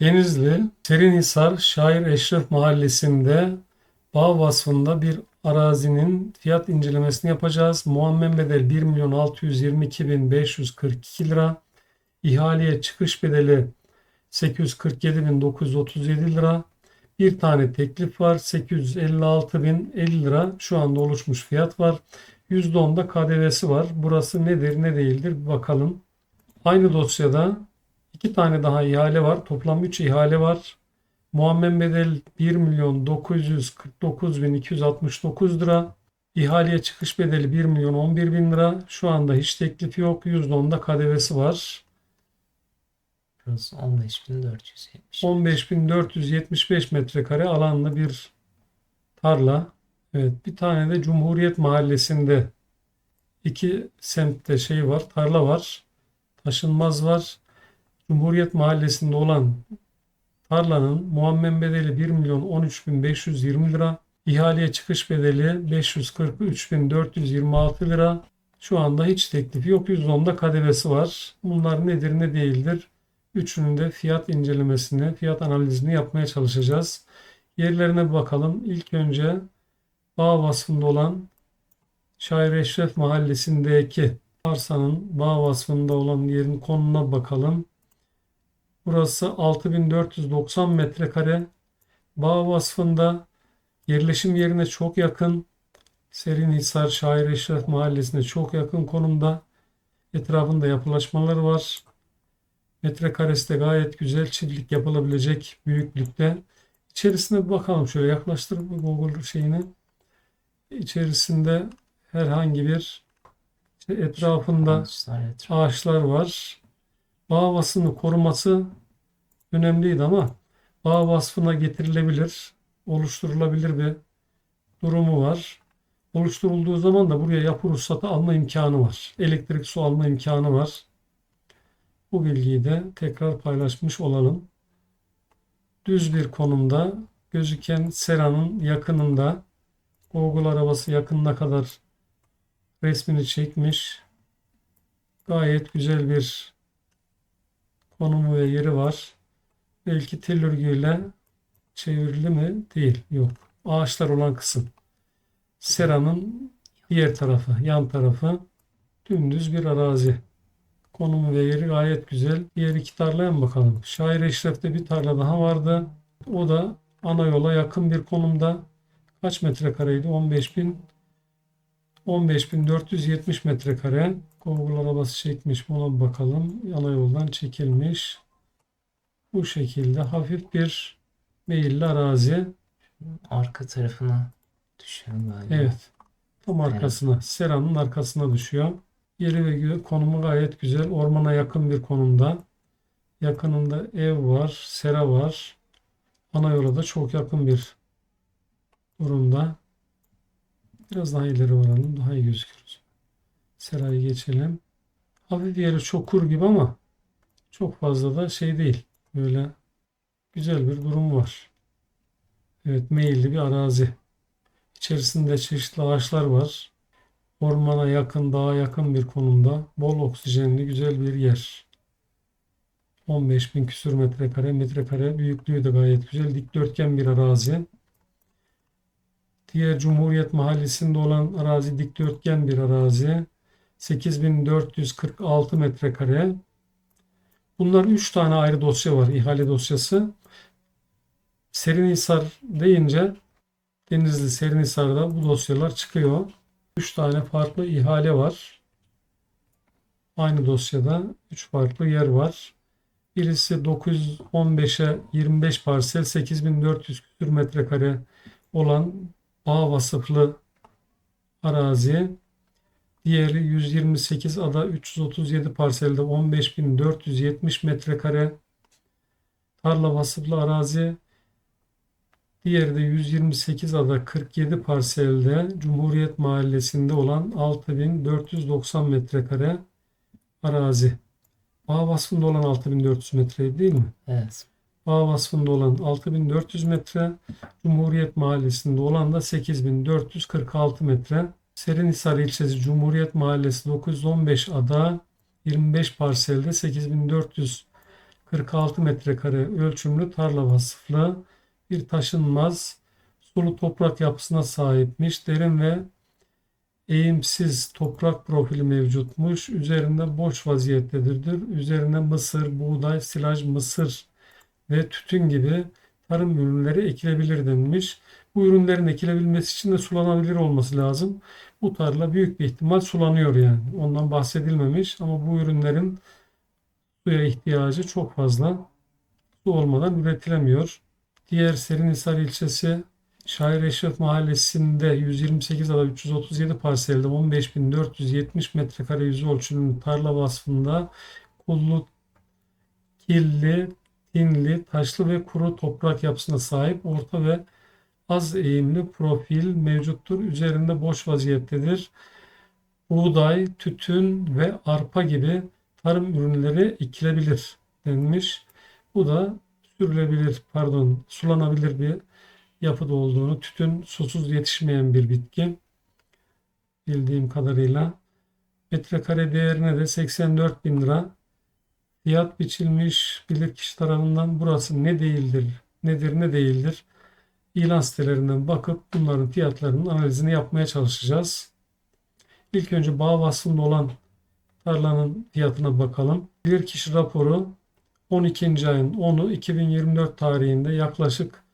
Denizli, Serinhisar Şair Eşref Mahallesi'nde bağ vasfında bir arazinin fiyat incelemesini yapacağız. Muammen bedel 1 milyon 622 bin 542 lira. İhaleye çıkış bedeli 847 bin 937 lira. Bir tane teklif var. 856 bin 50 lira şu anda oluşmuş fiyat var. %10 da KDV'si var. Burası nedir ne değildir bir bakalım. Aynı dosyada iki tane daha ihale var. Toplam 3 ihale var. Muammen bedel 1 milyon 949 bin 269 lira. İhaleye çıkış bedeli 1 milyon 11 bin lira. Şu anda hiç teklif yok. %10 da KDV'si var. Burası 15.470. 15.475 metrekare alanlı bir tarla. Evet, bir tane de Cumhuriyet Mahallesi'nde iki semtte şey var, tarla var. Taşınmaz var. Cumhuriyet Mahallesi'nde olan tarlanın muammen bedeli 1 milyon 13.520 lira. İhaleye çıkış bedeli 543.426 lira. Şu anda hiç teklifi yok. %10'da KDV'si var. Bunlar nedir ne değildir? Üçünün de fiyat incelemesini, fiyat analizini yapmaya çalışacağız. Yerlerine bakalım. İlk önce bağ vasfında olan Şair Eşref Mahallesi'ndeki arsanın bağ vasfında olan yerin konumuna bakalım. Burası 6490 metrekare. Bağ vasfında yerleşim yerine çok yakın. Serinhisar Şair Eşref Mahallesi'ne çok yakın konumda. Etrafında yapılaşmalar var. Metrekaresi de gayet güzel çiftlik yapılabilecek büyüklükte. İçerisine bir bakalım şöyle yaklaştır Google şeyini. İçerisinde herhangi bir işte etrafında Ağaçlar etrafı. ağaçlar var. Bağ vasfını koruması önemliydi ama bağ vasfına getirilebilir, oluşturulabilir bir durumu var. Oluşturulduğu zaman da buraya yapı ruhsatı alma imkanı var. Elektrik su alma imkanı var. Bu bilgiyi de tekrar paylaşmış olalım. Düz bir konumda gözüken seranın yakınında Google arabası yakınına kadar resmini çekmiş. Gayet güzel bir konumu ve yeri var. Belki tel çevrili mi? Değil. Yok. Ağaçlar olan kısım. Seranın diğer tarafı, yan tarafı dümdüz bir arazi. Konumu ve yeri gayet güzel. Diğer iki tarlaya mı bakalım? Şair Eşref'te bir tarla daha vardı. O da ana yola yakın bir konumda. Kaç metrekareydi? 15 bin 15.470 metrekare. Google arabası çekmiş. Buna bir bakalım. Ana yoldan çekilmiş. Bu şekilde hafif bir meyilli arazi. Arka tarafına düşüyor galiba. Evet. Tam arkasına, seranın arkasına düşüyor. Yeri ve konumu gayet güzel. Ormana yakın bir konumda. Yakınında ev var, sera var. Ana yola da çok yakın bir durumda. Biraz daha ileri varalım. Daha iyi gözükür. Serayı geçelim. Hafif yeri çok kur gibi ama çok fazla da şey değil. Böyle güzel bir durum var. Evet, meyilli bir arazi. İçerisinde çeşitli ağaçlar var. Ormana yakın, dağa yakın bir konumda. Bol oksijenli güzel bir yer. 15 bin küsür metrekare. Metrekare büyüklüğü de gayet güzel. Dikdörtgen bir arazi. Diğer Cumhuriyet Mahallesi'nde olan arazi dikdörtgen bir arazi. 8446 metrekare. Bunlar 3 tane ayrı dosya var. ihale dosyası. Serinhisar deyince Denizli Serinhisar'da bu dosyalar çıkıyor. 3 tane farklı ihale var. Aynı dosyada 3 farklı yer var. Birisi 915'e 25 parsel 8400 küsür metrekare olan bağ vasıflı arazi. Diğeri 128 ada 337 parselde 15.470 metrekare tarla vasıflı arazi. Diğeri de 128 ada 47 parselde Cumhuriyet Mahallesi'nde olan 6490 metrekare arazi. Bağ vasfında olan 6400 metre değil mi? Evet. Bağ vasfında olan 6400 metre, Cumhuriyet Mahallesi'nde olan da 8446 metre. Serinhisar ilçesi Cumhuriyet Mahallesi 915 ada 25 parselde 8400 46 metrekare ölçümlü tarla vasıflı bir taşınmaz sulu toprak yapısına sahipmiş. Derin ve eğimsiz toprak profili mevcutmuş. Üzerinde boş vaziyettedir. Üzerine mısır, buğday, silaj, mısır ve tütün gibi tarım ürünleri ekilebilir denilmiş. Bu ürünlerin ekilebilmesi için de sulanabilir olması lazım. Bu tarla büyük bir ihtimal sulanıyor yani. Ondan bahsedilmemiş ama bu ürünlerin suya ihtiyacı çok fazla. Su olmadan üretilemiyor. Diğer Serinhisar ilçesi Şair Eşref Mahallesi'nde 128 ada 337 parselde 15.470 metrekare yüz ölçümlü tarla vasfında kullu, killi, tinli, taşlı ve kuru toprak yapısına sahip orta ve az eğimli profil mevcuttur. Üzerinde boş vaziyettedir. Buğday, tütün ve arpa gibi tarım ürünleri ekilebilir denmiş. Bu da sürülebilir, pardon, sulanabilir bir yapıda olduğunu, tütün susuz yetişmeyen bir bitki bildiğim kadarıyla. Metrekare değerine de 84 bin lira fiyat biçilmiş bilirkişi tarafından burası ne değildir, nedir ne değildir ilan sitelerinden bakıp bunların fiyatlarının analizini yapmaya çalışacağız. İlk önce bağ vasfında olan tarlanın fiyatına bakalım. Bilirkişi raporu 12. ayın 10'u 2024 tarihinde yaklaşık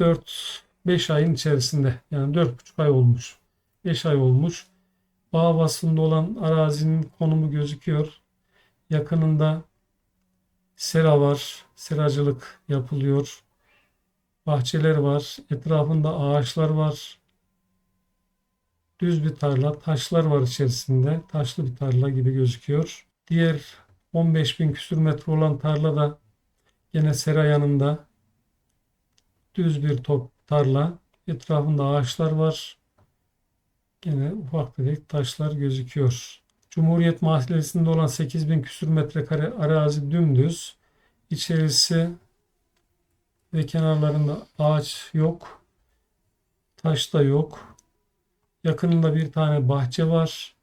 4-5 ayın içerisinde yani 4,5 ay olmuş. 5 ay olmuş. Bağ vasfında olan arazinin konumu gözüküyor. Yakınında sera var. Seracılık yapılıyor. Bahçeler var. Etrafında ağaçlar var. Düz bir tarla. Taşlar var içerisinde. Taşlı bir tarla gibi gözüküyor. Diğer 15 bin küsür metre olan tarla da yine sera yanında. Düz bir top tarla. Etrafında ağaçlar var. Yine ufak tefek taşlar gözüküyor. Cumhuriyet Mahallesi'nde olan 8000 küsür metrekare arazi dümdüz. İçerisi ve kenarlarında ağaç yok. Taş da yok. Yakınında bir tane bahçe var.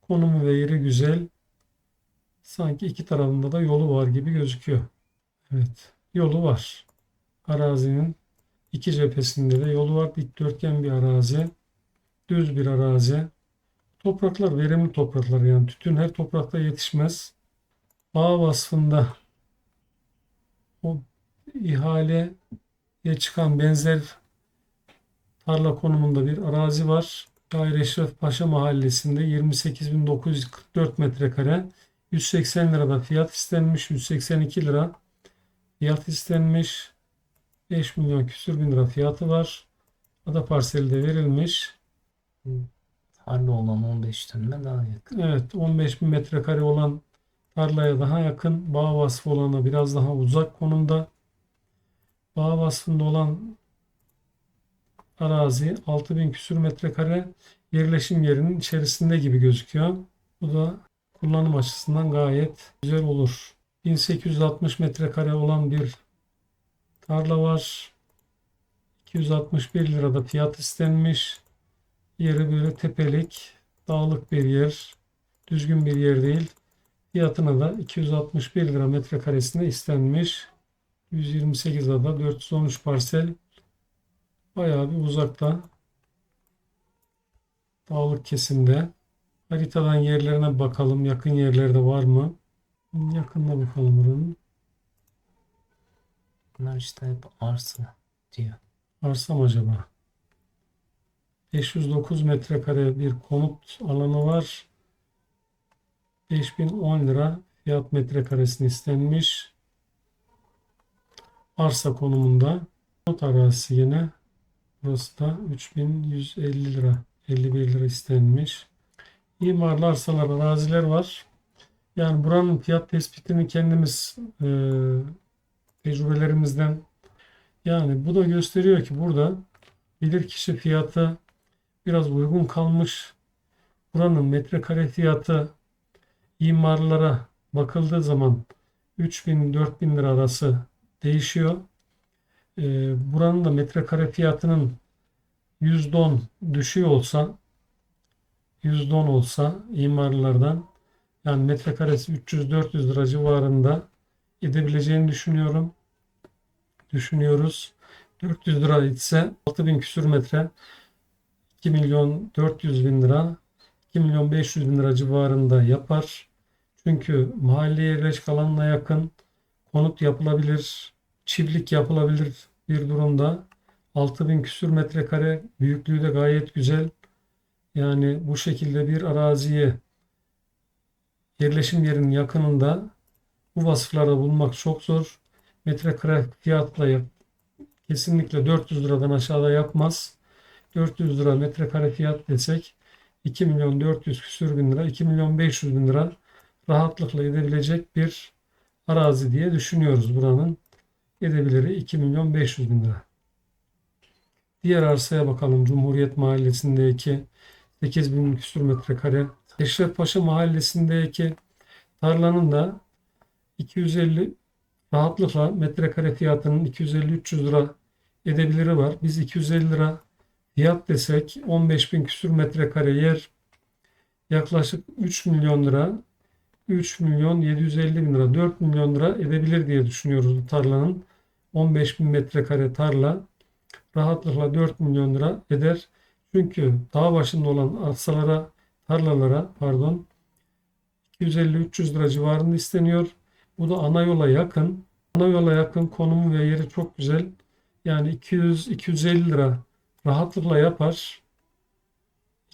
Konumu ve yeri güzel. Sanki iki tarafında da yolu var gibi gözüküyor. Evet, yolu var. Arazinin iki cephesinde de yolu var. Dikdörtgen bir arazi. Düz bir arazi. Topraklar verimli topraklar yani tütün her toprakta yetişmez. Bağ vasfında o ihaleye çıkan benzer tarla konumunda bir arazi var. Şair Eşref Paşa Mahallesi'nde 28.944 metrekare 180 lirada fiyat istenmiş. 182 lira fiyat istenmiş. 5 milyon küsür bin lira fiyatı var. Ada parseli de verilmiş. Tarla olan 15 dönüme daha yakın. Evet 15 bin metrekare olan tarlaya daha yakın. Bağ vasfı olana biraz daha uzak konumda. Bağ vasfında olan arazi 6000 küsür metrekare yerleşim yerinin içerisinde gibi gözüküyor. Bu da kullanım açısından gayet güzel olur. 1860 metrekare olan bir tarla var. 261 lirada fiyat istenmiş. Yeri böyle tepelik, dağlık bir yer. Düzgün bir yer değil. Fiyatına da 261 lira metrekaresine istenmiş. 128 ada 413 parsel. Bayağı bir uzakta. Dağlık kesimde. Haritadan yerlerine bakalım. Yakın yerlerde var mı? Yakında bakalım buranın. Bunlar işte hep arsa diyor. Arsa mı acaba? 509 metrekare bir konut alanı var. 5010 lira fiyat metrekaresini istenmiş. Arsa konumunda. Konut arazisi yine. Burası da 3150 lira. 51 lira istenmiş. İmarlı arsalar, araziler var. Yani buranın fiyat tespitini kendimiz e, tecrübelerimizden yani bu da gösteriyor ki burada bilirkişi fiyatı biraz uygun kalmış. Buranın metrekare fiyatı imarlara bakıldığı zaman 3000-4000 lira arası değişiyor. Ee, buranın da metrekare fiyatının %10 düşüyor olsa %10 olsa imarlardan yani metrekaresi 300-400 lira civarında edebileceğini düşünüyorum. Düşünüyoruz. 400 lira ise 6000 küsür metre 2 milyon 400 bin lira 2 milyon 500 bin lira civarında yapar. Çünkü mahalleye yerleşik alanına yakın konut yapılabilir, çiftlik yapılabilir bir durumda. 6000 küsür metrekare büyüklüğü de gayet güzel. Yani bu şekilde bir araziye yerleşim yerinin yakınında bu vasıfları bulmak çok zor. Metrekare fiyatla yap- kesinlikle 400 liradan aşağıda yapmaz. 400 lira metrekare fiyat desek 2 milyon 400 küsür bin lira, 2 milyon 500 bin lira rahatlıkla edebilecek bir arazi diye düşünüyoruz buranın. Edebiliri 2 milyon 500 bin lira. Diğer arsaya bakalım. Cumhuriyet Mahallesi'ndeki 8 bin küsur metrekare. Eşref Paşa Mahallesi'ndeki tarlanın da 250 rahatlıkla metrekare fiyatının 250-300 lira edebiliri var. Biz 250 lira fiyat desek 15 bin küsur metrekare yer yaklaşık 3 milyon lira 3 milyon 750 bin lira 4 milyon lira edebilir diye düşünüyoruz bu tarlanın 15 bin metrekare tarla rahatlıkla 4 milyon lira eder. Çünkü dağ başında olan arsalara tarlalara pardon 250-300 lira civarında isteniyor. Bu da ana yola yakın. Ana yola yakın konumu ve yeri çok güzel. Yani 200-250 lira rahatlıkla yapar.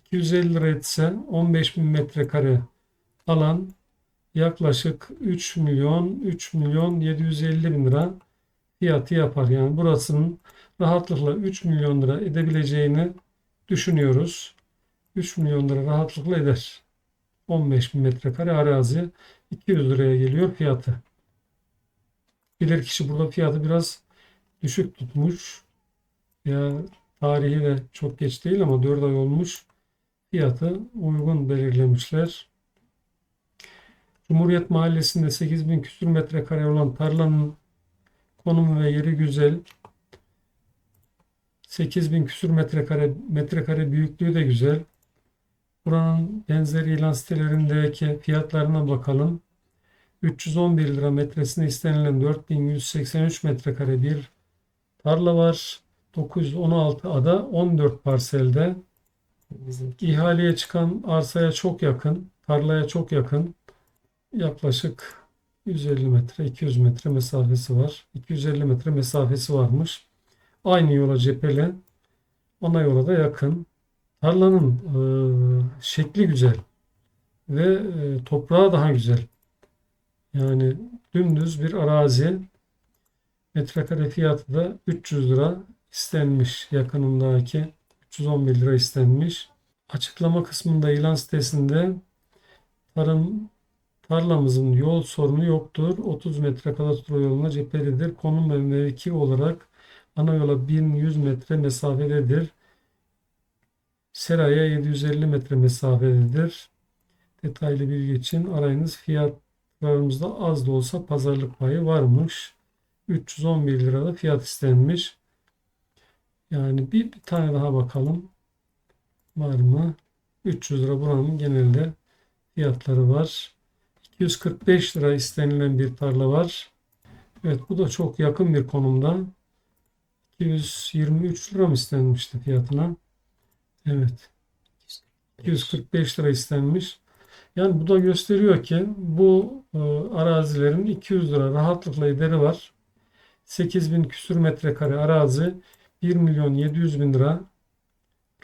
250 lira etse 15 bin metrekare alan yaklaşık 3 milyon 3 milyon 750 bin lira fiyatı yapar. Yani burasının rahatlıkla 3 milyon lira edebileceğini düşünüyoruz. 3 milyon lira rahatlıkla eder. 15 bin metrekare arazi 200 liraya geliyor fiyatı. Bilir kişi burada fiyatı biraz düşük tutmuş. Ya tarihi de çok geç değil ama 4 ay olmuş. Fiyatı uygun belirlemişler. Cumhuriyet Mahallesi'nde 8000 küsür metrekare olan tarlanın konumu ve yeri güzel. 8000 küsür metrekare metrekare büyüklüğü de güzel. Buranın benzeri ilan sitelerindeki fiyatlarına bakalım. 311 lira metresine istenilen 4183 metrekare bir tarla var. 916 ada 14 parselde. Bizimki İhaleye çıkan arsaya çok yakın, tarlaya çok yakın. Yaklaşık 150 metre, 200 metre mesafesi var. 250 metre mesafesi varmış. Aynı yola cepheli. Ana yola da yakın. Tarlanın e, şekli güzel ve e, toprağı daha güzel. Yani dümdüz bir arazi. Metrekare fiyatı da 300 lira istenmiş yakınındaki 311 lira istenmiş. Açıklama kısmında ilan sitesinde tarım tarlamızın yol sorunu yoktur. 30 metre kadastro yoluna cephelidir. Konum ve mevki olarak ana yola 1100 metre mesafededir. Seraya 750 metre mesafededir. Detaylı bilgi için arayınız. Fiyatlarımızda az da olsa pazarlık payı varmış. 311 lirada fiyat istenmiş. Yani bir, bir tane daha bakalım. Var mı? 300 lira buranın genelde fiyatları var. 245 lira istenilen bir tarla var. Evet bu da çok yakın bir konumda. 223 lira mı istenmişti fiyatına? Evet. 245 lira istenmiş. Yani bu da gösteriyor ki bu e, arazilerin 200 lira rahatlıkla ederi var. 8000 küsür metrekare arazi 1 milyon 700 bin lira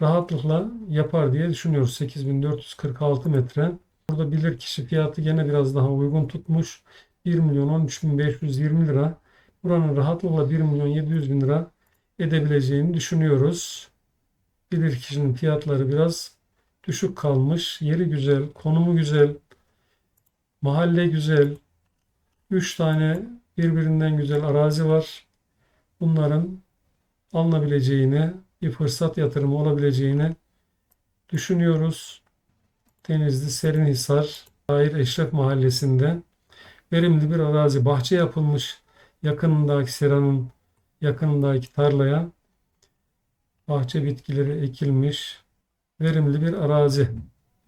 rahatlıkla yapar diye düşünüyoruz. 8446 metre. Burada bilir kişi fiyatı gene biraz daha uygun tutmuş. 1 milyon 13 bin 520 lira. Buranın rahatlıkla 1 milyon 700 bin lira edebileceğini düşünüyoruz. Bilir kişinin fiyatları biraz düşük kalmış. Yeri güzel, konumu güzel, mahalle güzel. 3 tane birbirinden güzel arazi var. Bunların alınabileceğini, bir fırsat yatırımı olabileceğini düşünüyoruz. Denizli Serinhisar Dair Eşref Mahallesi'nde verimli bir arazi. Bahçe yapılmış yakınındaki seranın yakınındaki tarlaya bahçe bitkileri ekilmiş verimli bir arazi.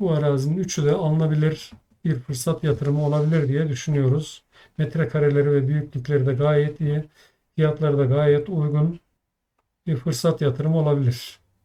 Bu arazinin üçü de alınabilir. bir fırsat yatırımı olabilir diye düşünüyoruz. Metrekareleri ve büyüklükleri de gayet iyi. Fiyatları da gayet uygun. Bir fırsat yatırımı olabilir.